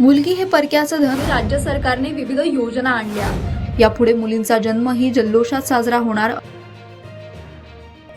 मुलगी हे परक्याचं धन. राज्य सरकारने विविध योजना आणल्या. यापुढे मुलींचा जन्मही जल्लोषात साजरा होणार.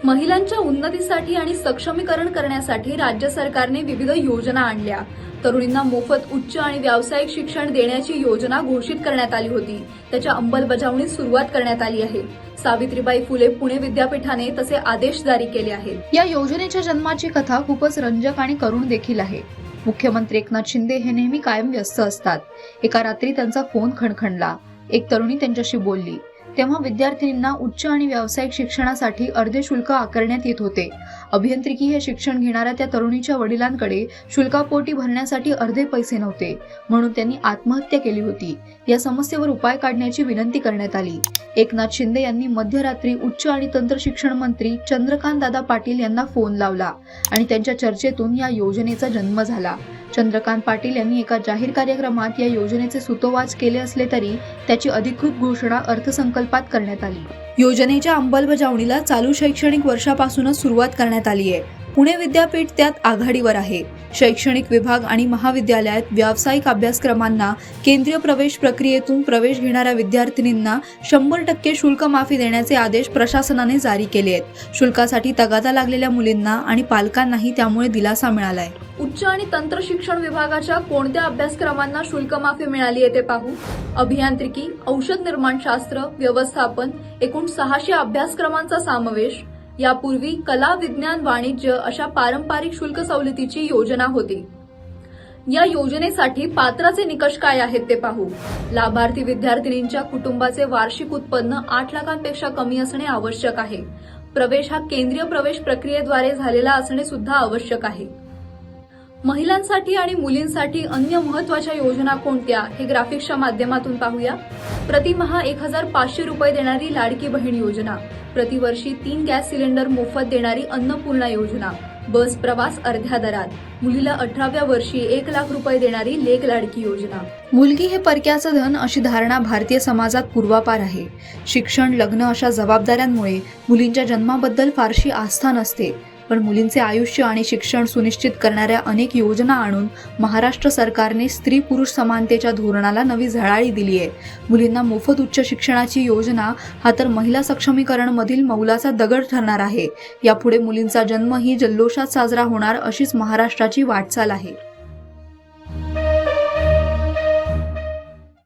महिलांच्या उन्नतीसाठी आणि सक्षमीकरण करण्यासाठी राज्य सरकारने विविध योजना आणल्या. तरुणींना मोफत उच्च आणि व्यावसायिक शिक्षण देण्याची योजना घोषित करण्यात आली होती. त्याच्या अंमलबजावणीस सुरुवात करण्यात आली आहे. सावित्रीबाई फुले पुणे विद्यापीठाने तसे आदेश जारी केले आहेत. या योजनेच्या जन्माची कथा खूपच रंजक आणि करुण देखील आहे. मुख्यमंत्री एकनाथ शिंदे हे नेहमी कायम व्यस्त असतात. एका रात्री त्यांचा फोन खणखणला. एक तरुणी त्यांच्याशी बोलली तेव्हा विद्यार्थिनींना उच्च आणि व्यावसायिक शिक्षणासाठी अर्धे शुल्क आकारण्यात येत होते. अभियांत्रिकी हे शिक्षण घेणाऱ्या त्या तरुणीच्या वडिलांकडे शुल्कापोटी भरण्यासाठी अर्धे पैसे नव्हते म्हणून त्यांनी आत्महत्या केली होती. या समस्येवर उपाय काढण्याची विनंती करण्यात आली. एकनाथ शिंदे यांनी मध्यरात्री उच्च आणि तंत्र शिक्षण मंत्री चंद्रकांत दादा पाटील यांना फोन लावला आणि त्यांच्या चर्चेतून या योजनेचा जन्म झाला. चंद्रकांत पाटील यांनी एका जाहीर कार्यक्रमात या योजनेचे सुतोवाच केले असले तरी त्याची अधिकृत घोषणा अर्थसंकल्पात करण्यात आली. योजनेच्या अंमलबजावणीला चालू शैक्षणिक वर्षापासूनच सुरुवात करण्यात आली आहे. पुणे विद्यापीठ त्यात आघाडीवर आहे. शैक्षणिक विभाग आणि महाविद्यालयात व्यावसायिक अभ्यासक्रमांना केंद्रीय प्रवेश प्रक्रियेतून प्रवेश घेणाऱ्या विद्यार्थिनींना शंभर टक्के शुल्क माफी देण्याचे आदेश प्रशासनाने जारी केले आहेत. शुल्कासाठी तगादा लागलेल्या मुलींना आणि पालकांनाही त्यामुळे दिलासा मिळालाय. उच्च आणि तंत्र शिक्षण विभागाच्या कोणत्या अभ्यासक्रमांना शुल्क माफी मिळाली आहे ते पाहू. अभियांत्रिकी औषध निर्माणशास्त्र व्यवस्थापन एकूण सहाशे अभ्यासक्रमांचा समावेश यापूर्वी कला विज्ञान वाणिज्य अशा पारंपरिक शुल्क सवलतीची योजना होती. या योजनेसाठी पात्राचे निकष काय आहेत ते पाहू. लाभार्थी विद्यार्थिनींच्या कुटुंबाचे वार्षिक उत्पन्न आठ लाखांपेक्षा कमी असणे आवश्यक आहे. प्रवेश हा केंद्रीय प्रवेश प्रक्रियेद्वारे झालेला असणे सुद्धा आवश्यक आहे. महिलांसाठी आणि मुलींसाठी अन्य महत्त्वाच्या योजना कोणत्या हे ग्राफिक्सच्या माध्यमातून पाहूया. प्रतिमहा एक हजार पाचशे रुपये देणारी लाडकी बहीण योजना. प्रतिवर्षी तीन गॅस सिलेंडर मोफत देणारी अन्नपूर्णा योजना. बस प्रवास अर्ध्या दरात. मुलीला अठराव्या वर्षी एक लाख रुपये देणारी लेक लाडकी योजना. मुलगी हे परक्याचं धन अशी धारणा भारतीय समाजात पूर्वापार आहे. शिक्षण लग्न अशा जबाबदाऱ्यांमुळे मुलींच्या जन्माबद्दल फारशी आस्था नसते. पण मुलींचे आयुष्य आणि शिक्षण सुनिश्चित करणाऱ्या अनेक योजना आणून महाराष्ट्र सरकारने स्त्री पुरुष समानतेच्या धोरणाला नवी झळाळी दिली आहे. मुलींना मोफत उच्च शिक्षणाची योजना हा तर महिला सक्षमीकरण मधील मौलाचा दगड ठरणार आहे. यापुढे मुलींचा जन्मही जल्लोषात साजरा होणार अशीच महाराष्ट्राची वाटचाल आहे.